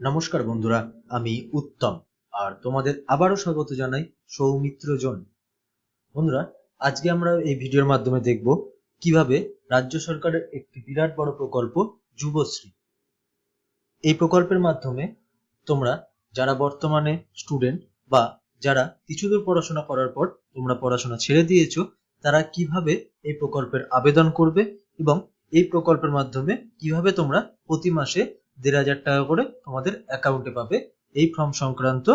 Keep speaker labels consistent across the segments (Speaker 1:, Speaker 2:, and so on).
Speaker 1: নমস্কার বন্ধুরা, আমি উত্তম। আর তোমাদের আবারও স্বাগত জানাই সৌমিত্র জন বন্ধুরা, আজকে আমরা এই ভিডিওর মাধ্যমে দেখব কীভাবে রাজ্য সরকারের একটি বিরাট বড় প্রকল্প, যুবশ্রী। এই প্রকল্পের মাধ্যমে তোমরা যারা বর্তমানে স্টুডেন্ট বা যারা কিছু দূর পড়াশোনা করার পর তোমরা পড়াশোনা ছেড়ে দিয়েছ, তারা কীভাবে এই প্রকল্পের আবেদন করবে এবং এই প্রকল্পের মাধ্যমে কীভাবে তোমরা প্রতি মাসে দেড় হাজার টাকা করে তোমাদের অ্যাকাউন্টে পাবে। এই ফর্ম সংক্রান্ত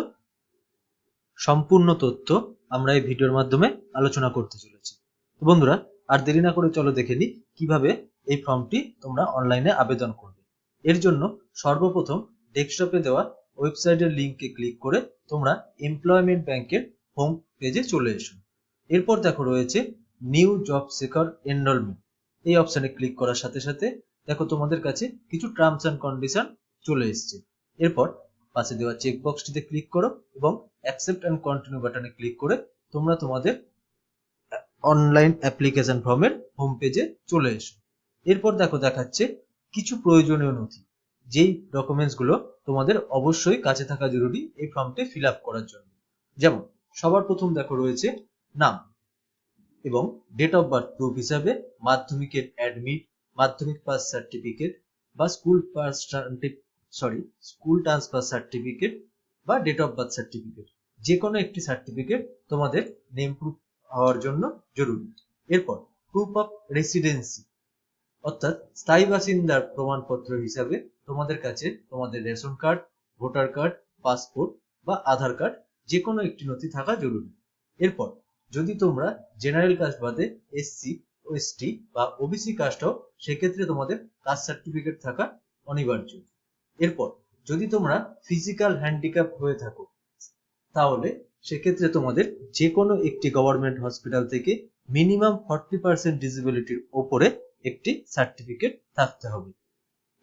Speaker 1: সম্পূর্ণ তথ্য আমরা এই ভিডিওর মাধ্যমে আলোচনা করতে চলেছি। তো বন্ধুরা, আর দেরি না করে চলো দেখে নিই কীভাবে এই ফর্মটি তোমরা অনলাইনে আবেদন করবে। এর জন্য সর্বপ্রথম ডেস্কটপে দেওয়া ওয়েবসাইটের লিঙ্কে ক্লিক করে তোমরা এমপ্লয়মেন্ট ব্যাংকের হোম পেজে চলে এসো। এরপর দেখো রয়েছে নিউ জব সেকার এনরোলমেন্ট এই অপশানে ক্লিক করার সাথে সাথে দেখো তোমাদের কাছে কিছু টার্মস অ্যান্ড কন্ডিশন চলে এসছে। এরপর পাশে দেওয়া চেক বক্সটিতে ক্লিক করো এবং অ্যাকসেপ্ট অ্যান্ড কন্টিনিউ বাটনে ক্লিক করে তোমরা তোমাদের অনলাইন অ্যাপ্লিকেশন ফর্মের হোম পেজে চলে এসো। এরপর দেখো দেখাচ্ছে কিছু প্রয়োজনীয় নথি, যেই ডকুমেন্টসগুলো তোমাদের অবশ্যই কাছে থাকা জরুরি এই ফর্মটি ফিল আপ করার জন্য। যেমন, সবার প্রথম দেখো রয়েছে নাম এবং ডেট অফ বার্থ প্রুফ হিসাবে মাধ্যমিকের অ্যাডমিট মাধ্যমিক পাস সার্টিফিকেট বা school pass sorry school transfer certificate বা ডেট অফ বার্থ সার্টিফিকেট যে কোনো একটি সার্টিফিকেট তোমাদের নেম প্রুফ হওয়ার জন্য জরুরি। এরপর প্রুফ অফ রেসিডেন্সি অর্থাৎ স্থায়ী বাসিন্দার প্রমাণপত্র হিসাবে তোমাদের কাছে তোমাদের ration card voter card passport বা আধার কার্ড যে কোনো একটি নথি থাকা জরুরি। এরপর যদি তোমরা জেনারেল কাস্ট বাদে এসসি এসটি বা ওবিসি কাস্ট হও সেক্ষেত্রে তোমাদের কাস্ট সার্টিফিকেট থাকা অনিবার্য। এরপর, যদি তোমরা ফিজিক্যাল হ্যান্ডিক্যাপ হয়ে থাকো, তাহলে সেক্ষেত্রে তোমাদের যে কোনো একটি গভর্নমেন্ট হসপিটাল থেকে মিনিমাম ফর্টি পার্সেন্ট ডিসেবিলিটির ওপরে একটি সার্টিফিকেট থাকতে হবে।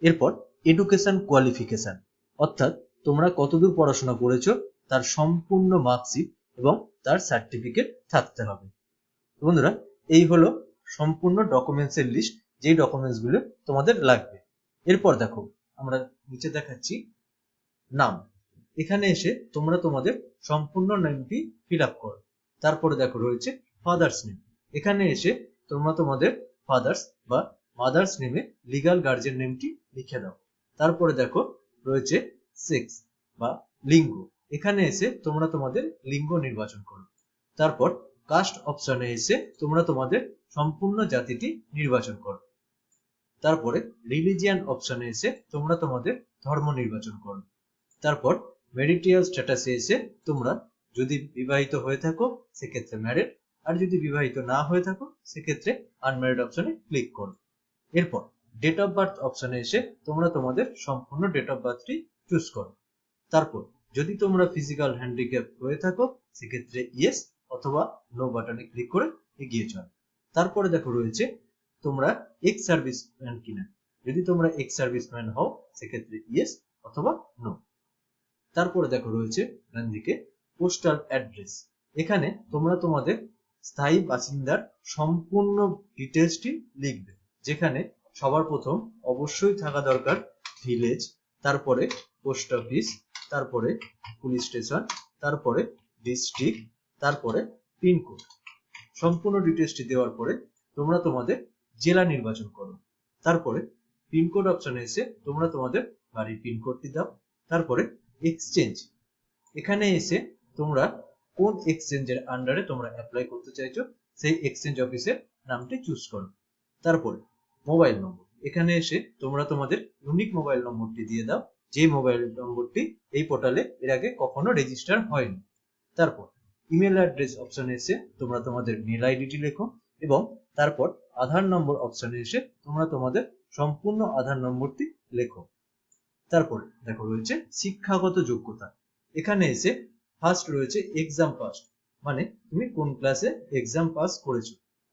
Speaker 1: এরপর এডুকেশন কোয়ালিফিকেশন অর্থাৎ, তোমরা কতদূর পড়াশোনা করেছ, তার সম্পূর্ণ মার্কশিট এবং তার সার্টিফিকেট থাকতে হবে। বন্ধুরা, এই হলো সম্পূর্ণ ডকুমেন্টস এর লিস্ট যেই ডকুমেন্টসগুলো তোমাদের লাগবে। এরপর দেখো, আমরা নিচে দেখাচ্ছি নাম। এখানে এসে তোমরা তোমাদের সম্পূর্ণ নামটি ফিল আপ করো। তারপরে দেখো রয়েছে ফাদার্স নেম এখানে এসে তোমরা তোমাদের ফাদার্স বা মাদার্স নেমে লিগাল গার্জেন নেমটি লিখে দাও। তারপরে দেখো রয়েছে সেক্স বা লিঙ্গ। এখানে এসে তোমরা তোমাদের লিঙ্গ নির্বাচন করো। তারপর কাস্ট অপশনে এসে তোমরা তোমাদের সম্পূর্ণ জাতিটি নির্বাচন করো তারপরে রিলিজিয়ান অপশনে এসে তোমরা তোমাদের ধর্ম নির্বাচন করো তারপর মেরিটিয়াল স্ট্যাটাসে এসে তোমরা যদি বিবাহিত হয়ে থাকো, সেক্ষেত্রে ম্যারিড আর যদি বিবাহিত না হয়ে থাকো, সেক্ষেত্রে আনম্যারিড অপশনে ক্লিক করো এরপর ডেট অফ বার্থ অপশনে এসে তোমরা তোমাদের সম্পূর্ণ ডেট অফ বার্থটি চুজ করো তারপর যদি তোমরা ফিজিক্যাল হ্যান্ডিক্যাপ হয়ে থাকো, সেক্ষেত্রে ইয়েস অথবা নো বাটনে ক্লিক করে এগিয়ে চলো। তারপরে দেখো রয়েছে তোমরা এক্স সার্ভিসম্যান কিনা। যদি তোমরা এক্স সার্ভিসম্যান হও, সেক্ষেত্রে ইয়েস অথবা নো তারপরে দেখো রয়েছে ডান দিকে পোস্টাল অ্যাড্রেস এখানে তোমরা তোমাদের স্থায়ী বাসিন্দার সম্পূর্ণ ডিটেলসটি লিখবে, যেখানে সবার প্রথম অবশ্যই থাকা দরকার ভিলেজ তারপরে পোস্ট অফিস তারপরে পুলিশ স্টেশন তারপরে ডিস্ট্রিক্ট তারপরে পিনকোড সম্পূর্ণ ডিটেলসটি দেওয়ার পরে তোমরা তোমাদের জেলা নির্বাচন করো। তারপরে পিনকোড অপশনে এসে তোমরা তোমাদের বাড়ির পিনকোডটি দাও। তারপরে এক্সচেঞ্জ এখানে এসে তোমরা কোন এক্সচেঞ্জের আন্ডারে তোমরা অ্যাপ্লাই করতে চাইছো, সেই এক্সচেঞ্জ অফিসের নামটি চুজ করো। তারপরে মোবাইল নম্বর এখানে এসে তোমরা তোমাদের ইউনিক মোবাইল নম্বরটি দিয়ে দাও। যে মোবাইল নম্বরটি এই পোর্টালে এর আগে কখনো রেজিস্টার হয়নি। তারপর ইমেল অ্যাড্রেস অপশনে এসে তোমরা তোমাদের মেল আইডিটি লেখো এবং তারপর আধার নম্বর অপশনে এসে তোমরা তোমাদের সম্পূর্ণ আধার নম্বরটি লেখো। তারপরে দেখো রয়েছে শিক্ষাগত যোগ্যতা। এখানে এসে ফার্স্ট রয়েছে এক্সাম পাস মানে তুমি কোন ক্লাসে এক্সাম পাস করেছ।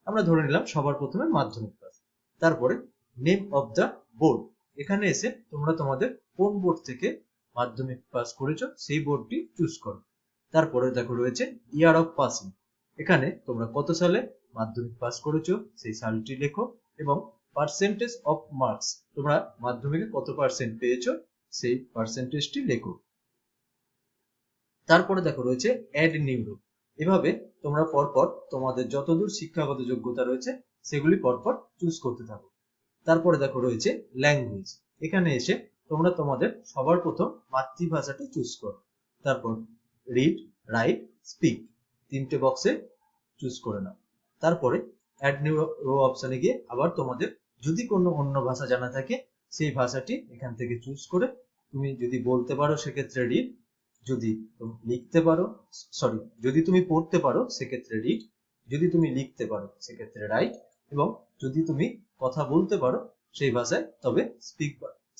Speaker 1: আমরা ধরে নিলাম সবার প্রথমে মাধ্যমিক পাস তারপরে নেম অফ দ্য বোর্ড এখানে এসে তোমরা তোমাদের কোন বোর্ড থেকে মাধ্যমিক পাস করেছ, সেই বোর্ডটি চুজ করো। তারপরে দেখো রয়েছে ইয়ার অফ পাসিং এখানে তোমরা কত সালে মাধ্যমিক পাস করেছ? সেই সালটি লেখো। এবং পার্সেন্টেজ অফ মার্কস তোমরা মাধ্যমিকে কত পার্সেন্ট পেয়েছ? সেই পার্সেন্টেজটি লেখো। তারপরে দেখো রয়েছে অ্যাড নিউরো এভাবে তোমরা পরপর তোমাদের যতদূর শিক্ষাগত যোগ্যতা রয়েছে, সেগুলি পরপর চুজ করতে থাকো। তারপরে দেখো রয়েছে ল্যাঙ্গুয়েজ এখানে এসে তোমরা তোমাদের সবার প্রথম মাতৃভাষাটি চুজ করো। তারপর রিড রাইট স্পিক তিনটে বক্সে চুজ করে নাও। তারপরে অ্যাড নিউ রো অপশনে গিয়ে আবার তোমাদের যদি কোনো অন্য ভাষা জানা থাকে, সেই ভাষাটি এখান থেকে চুজ করে তুমি যদি বলতে পারো, সেক্ষেত্রে রিড যদি তুমি লিখতে পারো সরি যদি তুমি পড়তে পারো, সেক্ষেত্রে রিড যদি তুমি লিখতে পারো, সেক্ষেত্রে রাইট এবং যদি তুমি কথা বলতে পারো, সেই ভাষায় তবে স্পিক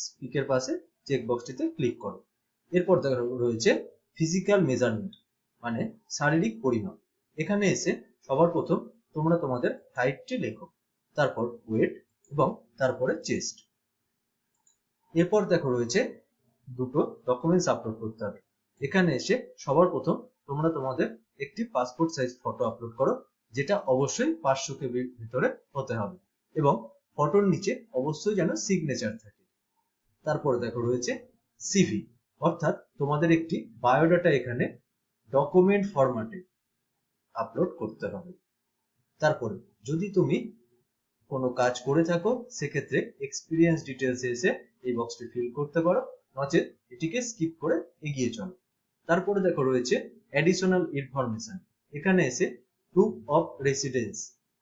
Speaker 1: স্পিকের পাশে চেক বক্সটিতে ক্লিক করো। এরপর দেখো রয়েছে ফিজিক্যাল মেজারমেন্ট মানে শারীরিক পরিমাপ। এখানে এসে সবার প্রথম তোমরা তোমাদের হাইটটি লেখো, তারপর ওয়েট এবং তারপরে চেস্ট এরপর দেখো রয়েছে দুটো ডকুমেন্টস আপলোড করতে হবে। এখানে এসে সবার প্রথম তোমরা তোমাদের একটি পাসপোর্ট সাইজ ফটো আপলোড করো, যেটা অবশ্যই পাঁচশো কেবির ভিতরে হতে হবে এবং ফটোর নিচে অবশ্যই যেন সিগনেচার থাকে। তারপরে দেখো রয়েছে সিভি অর্থাৎ তোমাদের একটি বায়োডাটা এখানে ডকুমেন্ট ফরম্যাটে আপলোড করতে হবে। তারপরে যদি তুমি কোনো কাজ করে থাকো, সেক্ষেত্রে এক্সপিরিয়েন্স ডিটেলস এসে এই বক্সটি ফিল করতে পারো, নচেত এটিকে স্কিপ করে এগিয়ে চলো। তারপরে দেখো রয়েছে অ্যাডিশনাল ইনফরমেশন এখানে এসে প্রুফ অফ রেসিডেন্স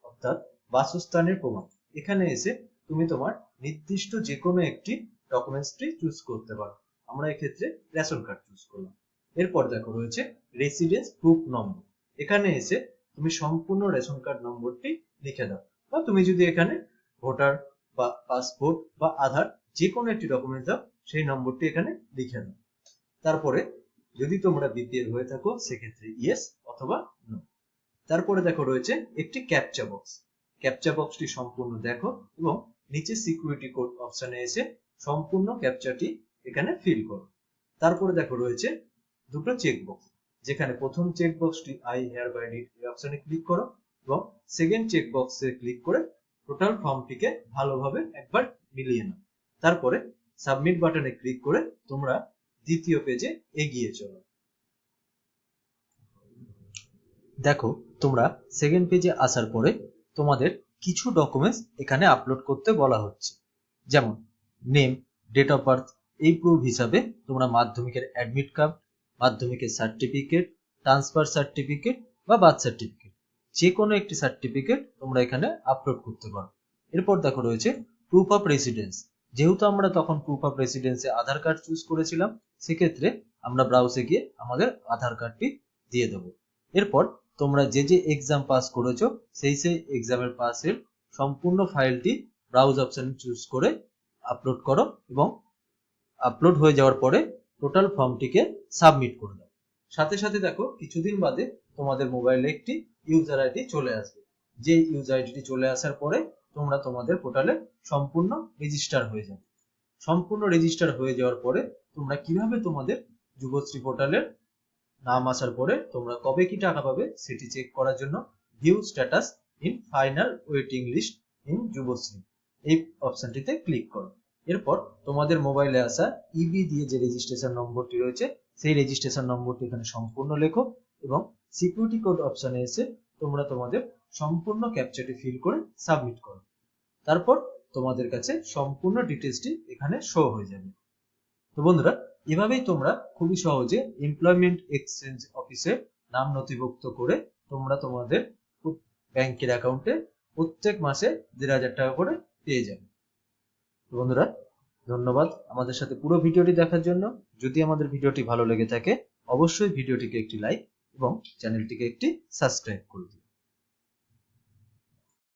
Speaker 1: অর্থাৎ বাসস্থানের প্রমাণ। এখানে এসে তুমি তোমার নির্দিষ্ট যে কোনো একটি ডকুমেন্টসটি চুজ করতে পারো। আমরা এক্ষেত্রে রেশন কার্ড চুজ করলাম। এরপর দেখো রয়েছে রেসিডেন্স প্রুফ নম্বর এখানে এসে তুমি সম্পূর্ণ রেশন কার্ড নম্বরটি লিখে দাও। বা তুমি যদি এখানে ভোটার বা পাসপোর্ট বা আধার যে কোনো একটি ডকুমেন্ট দাও, সেই নম্বরটি এখানে লিখে দাও। তারপরে যদি তোমরা বিপিএল হয়ে থাকো, সেক্ষেত্রে ইয়েস অথবা নো তারপরে দেখো রয়েছে একটি ক্যাপচা বক্স ক্যাপচা বক্সটি সম্পূর্ণ দেখো এবং নিচে সিকিউরিটি কোড অপশনে এসে সম্পূর্ণ ক্যাপচাটি এখানে ফিল করো। তারপরে দেখো রয়েছে দুটো চেক বক্স যেখানে প্রথম চেক বক্সটি আই হেয়ার বাই ডিড এই অপশনে ক্লিক করো এবং সেকেন্ড চেক বক্সে ক্লিক করে টোটাল ফর্মটিকে ভালোভাবে একবার মিলিয়ে নাও। তারপরে সাবমিট বাটনে ক্লিক করে তোমরা দ্বিতীয় পেজে এগিয়ে চলো। দেখো, তোমরা সেকেন্ড পেজে আসার পরে তোমাদের কিছু ডকুমেন্টস এখানে আপলোড করতে বলা হচ্ছে। যেমন নেম ডেট অফ বার্থ এই প্রুফ হিসাবে তোমরা মাধ্যমিকের অ্যাডমিট কার্ড মাধ্যমিকের সার্টিফিকেট ট্রান্সফার সার্টিফিকেট বা বার্থ সার্টিফিকেট যে কোনো একটি সার্টিফিকেট তোমরা এখানে আপলোড করতে পারো। এরপর দেখো রয়েছে প্রুফ অফ রেসিডেন্স যেহেতু আমরা তখন প্রুফ অফ রেসিডেন্সে আধার কার্ড চুজ করেছিলাম, সেক্ষেত্রে আমরা ব্রাউজে গিয়ে আমাদের আধার কার্ডটি দিয়ে দেবো। এরপর তোমরা যে যে এক্সাম পাস করেছ, সেই সেই এক্সামের পাসের সম্পূর্ণ ফাইলটি ব্রাউজ অপশন চুজ করে আপলোড করো এবং আপলোড হয়ে যাওয়ার পরে টোটাল ফর্মটিকে সাবমিট করে দাও। সাথে সাথে দেখো, কিছুদিন বাদে তোমাদের মোবাইলে একটি ইউজার আইডি চলে আসবে। যে ইউজার আইডিটি চলে আসার পরে তোমরা তোমাদের পোর্টালে সম্পূর্ণ রেজিস্টার হয়ে যাবে। সম্পূর্ণ রেজিস্টার হয়ে যাওয়ার পরে তোমরা কীভাবে তোমাদের যুবশ্রী পোর্টালের নাম আসার পরে তোমরা কবে কি টাকা পাবে সেটি চেক করার জন্য view status in final waiting list in Yuvashree. এই অপশনটিতে ক্লিক করো। এরপর তোমাদের মোবাইলে আসা ইবি দিয়ে যে রেজিস্ট্রেশন নম্বরটি রয়েছে, সেই রেজিস্ট্রেশন নম্বরটি এখানে সম্পূর্ণ লেখো এবং সিকিউরিটি কোড অপশনে এসে তোমরা তোমাদের সম্পূর্ণ ক্যাপচারটি ফিল করে সাবমিট করো। তারপর তোমাদের কাছে সম্পূর্ণ ডিটেলসটি এখানে শো হয়ে যাবে। তো বন্ধুরা, এভাবেই তোমরা খুবই সহজে এমপ্লয়মেন্ট এক্সচেঞ্জ অফিসে নাম নথিভুক্ত করে তোমরা তোমাদের ব্যাংকের অ্যাকাউন্টে প্রত্যেক মাসে দেড় হাজার টাকা করে পেয়ে যাবে। বন্ধুরা, ধন্যবাদ আমাদের সাথে পুরো ভিডিওটি দেখার জন্য। যদি আমাদের ভিডিওটি ভালো লেগে থাকে, অবশ্যই ভিডিওটিকে একটি লাইক এবং চ্যানেলটিকে একটি সাবস্ক্রাইব করে দিন